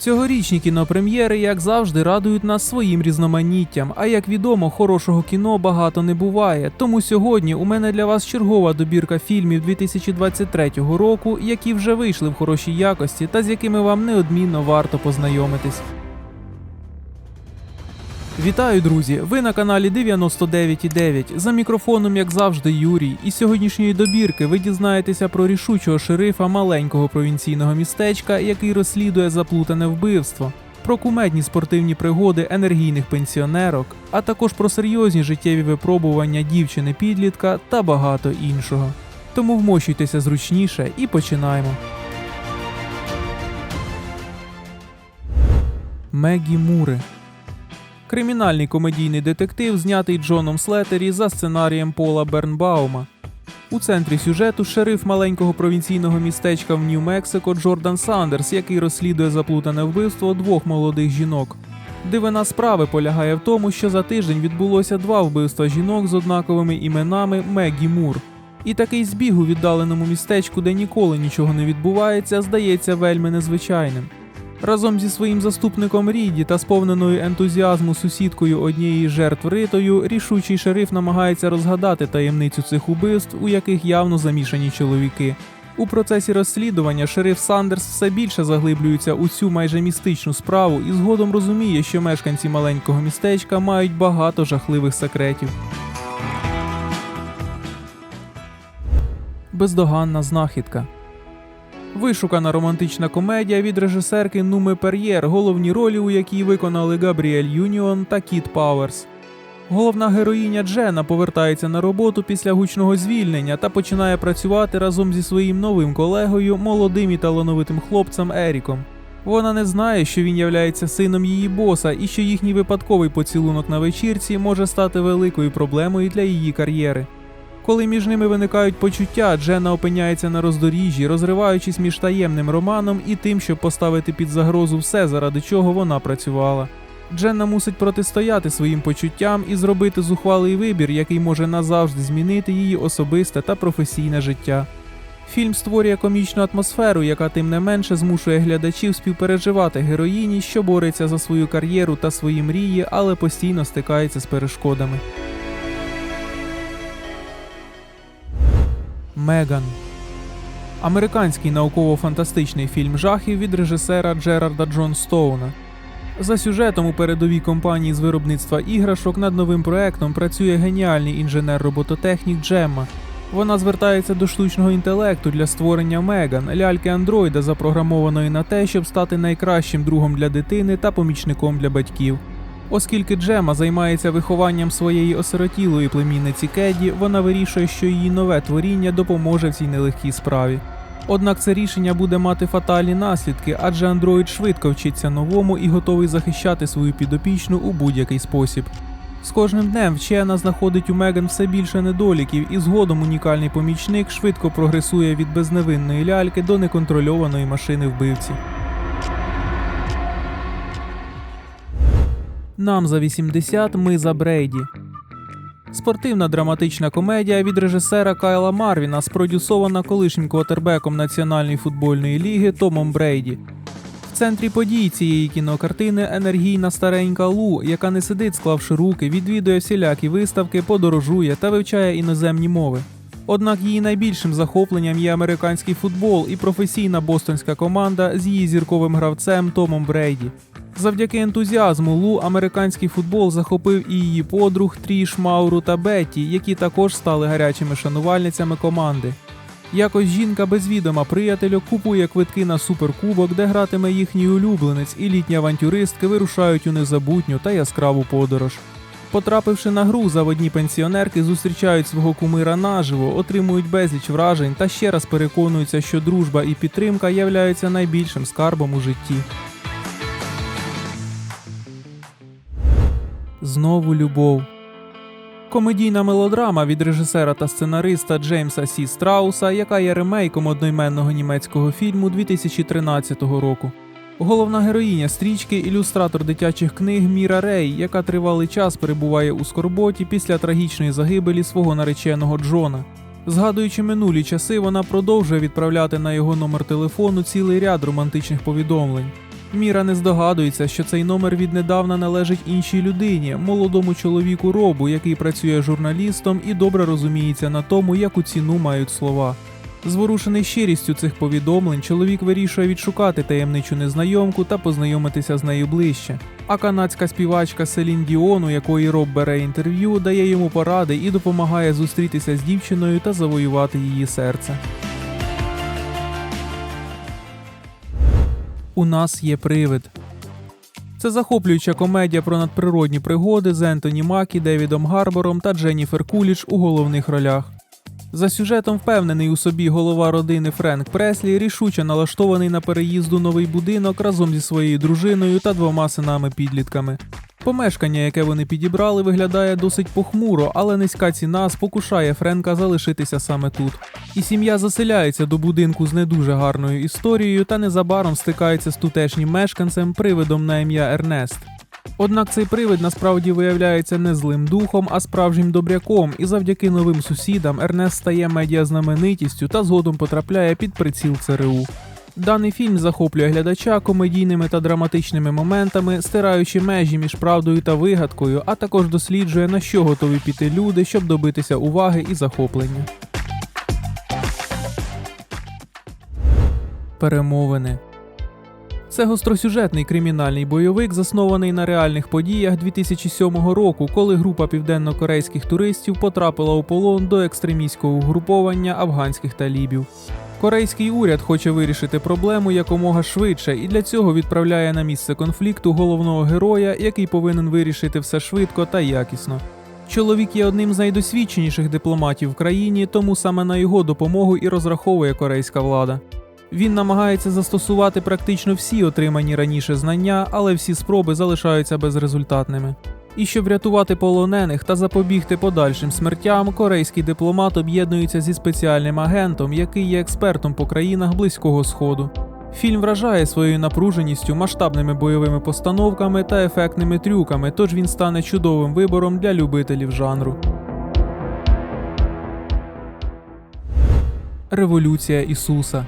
Цьогорічні кінопрем'єри, як завжди, радують нас своїм різноманіттям. А як відомо, хорошого кіно багато не буває. Тому сьогодні у мене для вас чергова добірка фільмів 2023 року, які вже вийшли в хорошій якості та з якими вам неодмінно варто познайомитись. Вітаю, друзі! Ви на каналі 99.9. За мікрофоном, як завжди, Юрій. І з сьогоднішньої добірки ви дізнаєтеся про рішучого шерифа маленького провінційного містечка, який розслідує заплутане вбивство, про кумедні спортивні пригоди енергійних пенсіонерок, а також про серйозні життєві випробування дівчини-підлітка та багато іншого. Тому вмощуйтеся зручніше і починаємо. Мегі Мури Кримінальний комедійний детектив, знятий Джоном Слетері за сценарієм Пола Бернбаума. У центрі сюжету шериф маленького провінційного містечка в Нью-Мексико Джордан Сандерс, який розслідує заплутане вбивство двох молодих жінок. Дивина справи полягає в тому, що за тиждень відбулося два вбивства жінок з однаковими іменами Мегі Мур. І такий збіг у віддаленому містечку, де ніколи нічого не відбувається, здається вельми незвичайним. Разом зі своїм заступником Ріді та сповненою ентузіазму сусідкою однієї жертв Ритою, рішучий шериф намагається розгадати таємницю цих убивств, у яких явно замішані чоловіки. У процесі розслідування шериф Сандерс все більше заглиблюється у цю майже містичну справу і згодом розуміє, що мешканці маленького містечка мають багато жахливих секретів. Бездоганна знахідка. Вишукана романтична комедія від режисерки Нуми Пер'єр, головні ролі у якій виконали Габріель Юніон та Кіт Пауерс. Головна героїня Джена повертається на роботу після гучного звільнення та починає працювати разом зі своїм новим колегою, молодим і талановитим хлопцем Еріком. Вона не знає, що він являється сином її боса і що їхній випадковий поцілунок на вечірці може стати великою проблемою для її кар'єри. Коли між ними виникають почуття, Дженна опиняється на роздоріжжі, розриваючись між таємним романом і тим, щоб поставити під загрозу все, заради чого вона працювала. Дженна мусить протистояти своїм почуттям і зробити зухвалий вибір, який може назавжди змінити її особисте та професійне життя. Фільм створює комічну атмосферу, яка тим не менше змушує глядачів співпереживати героїні, що бореться за свою кар'єру та свої мрії, але постійно стикається з перешкодами. Меган. Американський науково-фантастичний фільм жахів від режисера Джерарда Джон Стоуна. За сюжетом у передовій компанії з виробництва іграшок над новим проектом працює геніальний інженер-робототехнік Джемма. Вона звертається до штучного інтелекту для створення Меган, ляльки андроїда, запрограмованої на те, щоб стати найкращим другом для дитини та помічником для батьків. Оскільки Джема займається вихованням своєї осиротілої племінниці Кеді, вона вирішує, що її нове творіння допоможе в цій нелегкій справі. Однак це рішення буде мати фатальні наслідки, адже андроїд швидко вчиться новому і готовий захищати свою підопічну у будь-який спосіб. З кожним днем вчена знаходить у Меган все більше недоліків, і згодом унікальний помічник швидко прогресує від безневинної ляльки до неконтрольованої машини вбивці. Нам за 80, ми за Брейді. Спортивна драматична комедія від режисера Кайла Марвіна, спродюсована колишнім квотербеком Національної футбольної ліги Томом Брейді. В центрі подій цієї кінокартини енергійна старенька Лу, яка не сидить, склавши руки, відвідує всілякі виставки, подорожує та вивчає іноземні мови. Однак її найбільшим захопленням є американський футбол і професійна бостонська команда з її зірковим гравцем Томом Брейді. Завдяки ентузіазму Лу американський футбол захопив і її подруг Тріш, Мауру та Бетті, які також стали гарячими шанувальницями команди. Якось жінка без відома приятелю купує квитки на суперкубок, де гратиме їхній улюбленець, і літні авантюристки вирушають у незабутню та яскраву подорож. Потрапивши на гру, заводні пенсіонерки зустрічають свого кумира наживо, отримують безліч вражень та ще раз переконуються, що дружба і підтримка являються найбільшим скарбом у житті. Знову любов. Комедійна мелодрама від режисера та сценариста Джеймса Сі Страуса, яка є ремейком одноіменного німецького фільму 2013 року. Головна героїня стрічки ілюстратор дитячих книг Міра Рей, яка тривалий час перебуває у скорботі після трагічної загибелі свого нареченого Джона. Згадуючи минулі часи, вона продовжує відправляти на його номер телефону цілий ряд романтичних повідомлень. Міра не здогадується, що цей номер віднедавна належить іншій людині, молодому чоловіку робу, який працює журналістом і добре розуміється на тому, яку ціну мають слова. Зворушений щирістю цих повідомлень, чоловік вирішує відшукати таємничу незнайомку та познайомитися з нею ближче. А канадська співачка Селін Діон, у якої Роб бере інтерв'ю, дає йому поради і допомагає зустрітися з дівчиною та завоювати її серце. У нас є привид. Це захоплююча комедія про надприродні пригоди з Ентоні Макі, Девідом Гарбором та Дженніфер Куліч у головних ролях. За сюжетом впевнений у собі голова родини Френк Преслі, рішуче налаштований на переїзд у новий будинок разом зі своєю дружиною та двома синами-підлітками. Помешкання, яке вони підібрали, виглядає досить похмуро, але низька ціна спокушає Френка залишитися саме тут. І сім'я заселяється до будинку з не дуже гарною історією та незабаром стикається з тутешнім мешканцем привидом на ім'я Ернест. Однак цей привид насправді виявляється не злим духом, а справжнім добряком, і завдяки новим сусідам Ернест стає медіазнаменитістю та згодом потрапляє під приціл ЦРУ. Даний фільм захоплює глядача комедійними та драматичними моментами, стираючи межі між правдою та вигадкою, а також досліджує на що готові піти люди, щоб добитися уваги і захоплення. Перемовини це гостросюжетний кримінальний бойовик, заснований на реальних подіях 2007 року, коли група південно-корейських туристів потрапила у полон до екстремістського угруповання афганських талібів. Корейський уряд хоче вирішити проблему якомога швидше і для цього відправляє на місце конфлікту головного героя, який повинен вирішити все швидко та якісно. Чоловік є одним з найдосвідченіших дипломатів в країні, тому саме на його допомогу і розраховує корейська влада. Він намагається застосувати практично всі отримані раніше знання, але всі спроби залишаються безрезультатними. І щоб врятувати полонених та запобігти подальшим смертям, корейський дипломат об'єднується зі спеціальним агентом, який є експертом по країнах Близького Сходу. Фільм вражає своєю напруженістю, масштабними бойовими постановками та ефектними трюками, тож він стане чудовим вибором для любителів жанру. Революція Ісуса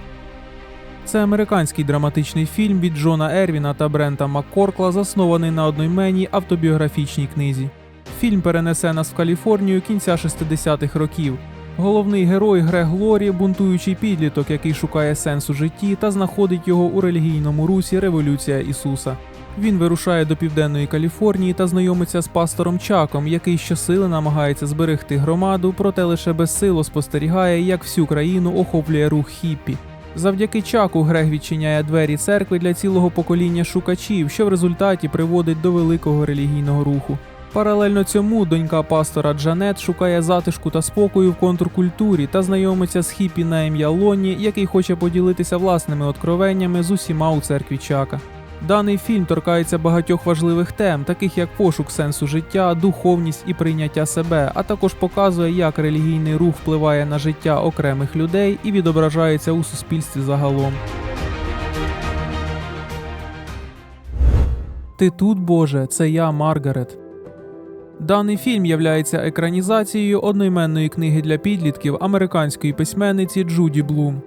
це американський драматичний фільм від Джона Ервіна та Брента Маккоркла, заснований на одноіменній автобіографічній книзі. Фільм перенесе нас в Каліфорнію кінця 60-х років. Головний герой Грег Глорі, бунтуючий підліток, який шукає сенс у житті та знаходить його у релігійному русі Революція Ісуса. Він вирушає до південної Каліфорнії та знайомиться з пастором Чаком, який щосили намагається зберегти громаду, проте лише безсило спостерігає, як всю країну охоплює рух хіппі. Завдяки чаку Грег відчиняє двері церкви для цілого покоління шукачів, що в результаті приводить до великого релігійного руху. Паралельно цьому донька пастора Джанет шукає затишку та спокою в контркультурі та знайомиться з хіпі на ім'я Лоні, який хоче поділитися власними откровеннями з усіма у церкві Чака. Даний фільм торкається багатьох важливих тем, таких як пошук сенсу життя, духовність і прийняття себе, а також показує, як релігійний рух впливає на життя окремих людей і відображається у суспільстві загалом. Ти тут, Боже, це я, Маргарет. Даний фільм являється екранізацією одноіменної книги для підлітків американської письменниці Джуді Блум.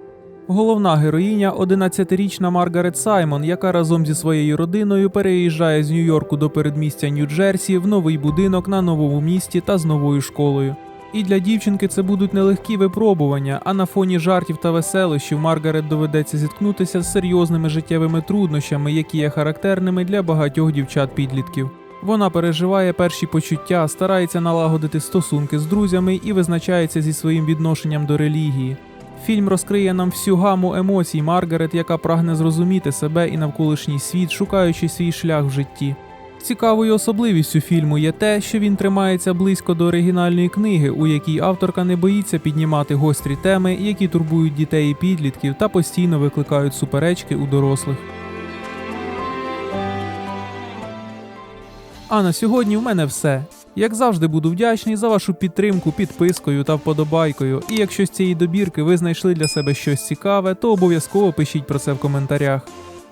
Головна героїня 11-річна Маргарет Саймон, яка разом зі своєю родиною переїжджає з Нью-Йорку до передмістя Нью-Джерсі в новий будинок на новому місті та з новою школою. І для дівчинки це будуть нелегкі випробування, а на фоні жартів та веселощів Маргарет доведеться зіткнутися з серйозними життєвими труднощами, які є характерними для багатьох дівчат-підлітків. Вона переживає перші почуття, старається налагодити стосунки з друзями і визначається зі своїм відношенням до релігії. Фільм розкриє нам всю гаму емоцій Маргарет, яка прагне зрозуміти себе і навколишній світ, шукаючи свій шлях в житті. Цікавою особливістю фільму є те, що він тримається близько до оригінальної книги, у якій авторка не боїться піднімати гострі теми, які турбують дітей і підлітків та постійно викликають суперечки у дорослих. А на сьогодні в мене все. Як завжди, буду вдячний за вашу підтримку підпискою та вподобайкою. І якщо з цієї добірки ви знайшли для себе щось цікаве, то обов'язково пишіть про це в коментарях.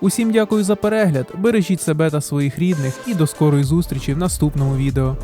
Усім дякую за перегляд, бережіть себе та своїх рідних і до скорої зустрічі в наступному відео.